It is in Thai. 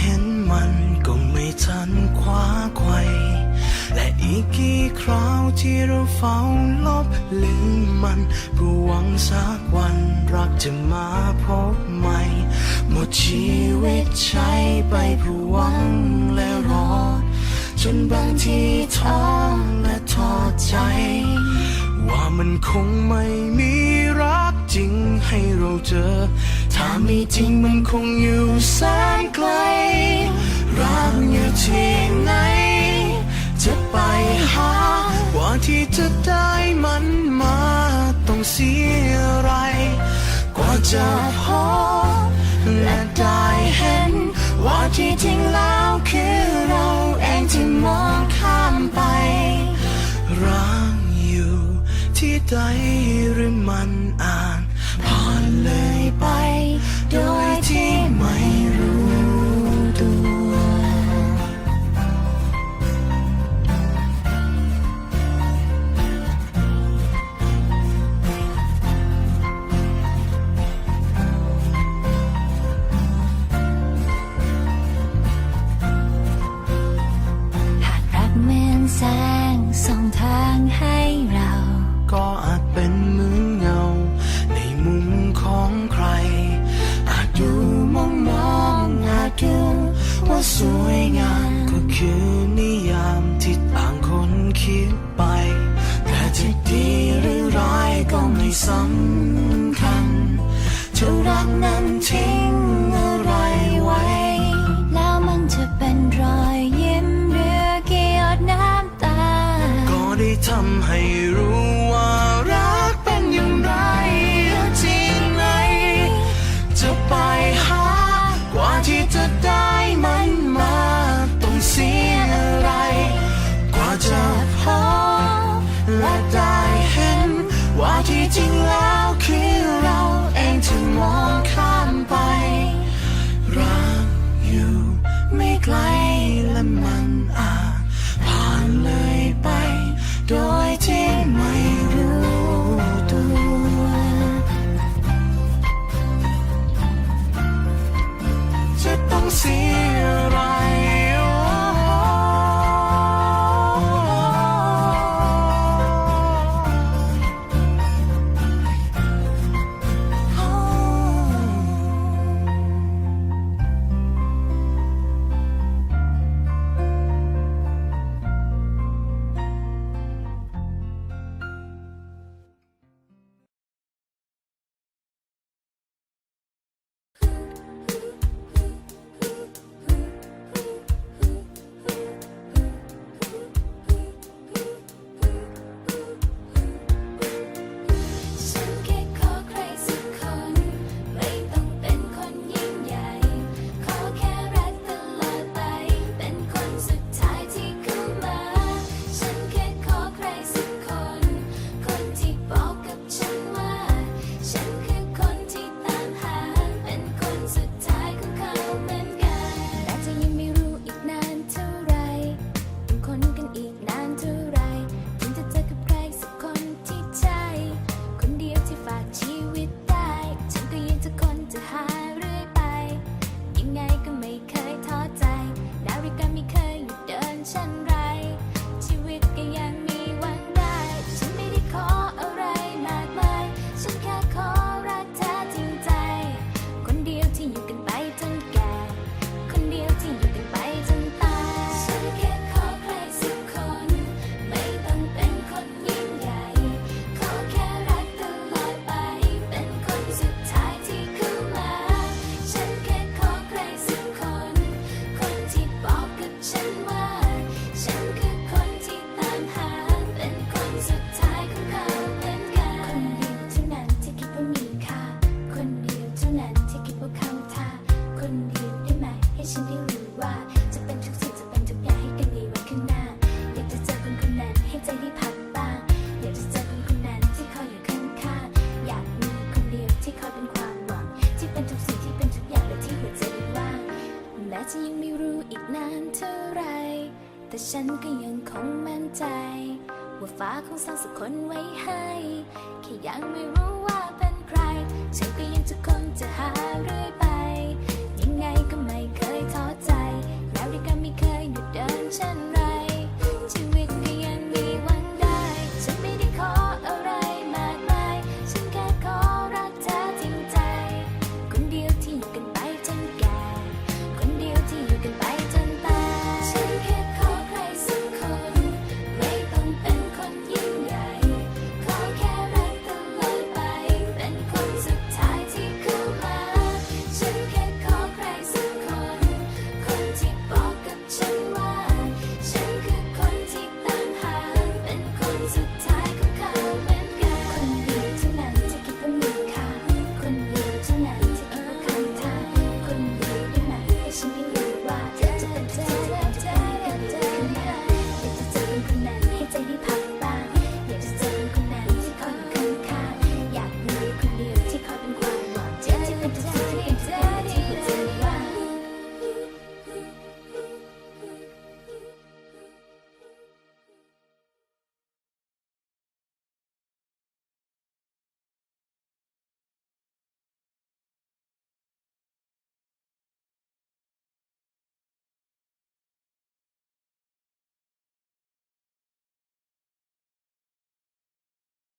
เห็นมันก็ไม่ทันคว้าไขวและอีกกี่คราวที่เราเฝ้าลบลืมมันเพื่อหวังสักวันรักจะมาพบใหม่ หมดชีวิตใช้ไปเพื่อหวังและรอ จนบางทีท้อและท้อใจ ว่ามันคงไม่มีรักจริงให้เราเจอ ถ้ามีจริงมันคงอยู่แสนไกล รักอยู่ที่ไหน จะไปหากว่าที่จะได้มันมาต้องเสียอะไร กว่าจะพบและได้เห็น ว่าที่จริงแล้วคือ สำคัญเท่ารักนั้นทิ้งอะไรไว้ แล้วมันจะเป็นรอยยิ้มเรือเกียดน้ำตา ก็ได้ทำให้รู้ ว่ ไร แต่ฉันก็ยังคงมั่นใจ ว่าฟ้าคงสร้างสักคนไว้ให้ แค่ยังไม่รู้ว่าเป็นใคร ฉันก็ยังจะคงจะหาเรื่อยไป ยังไงก็ไม่เคยท้อใจ แล้วด้วยกันไม่เคยหยุดเดินฉัน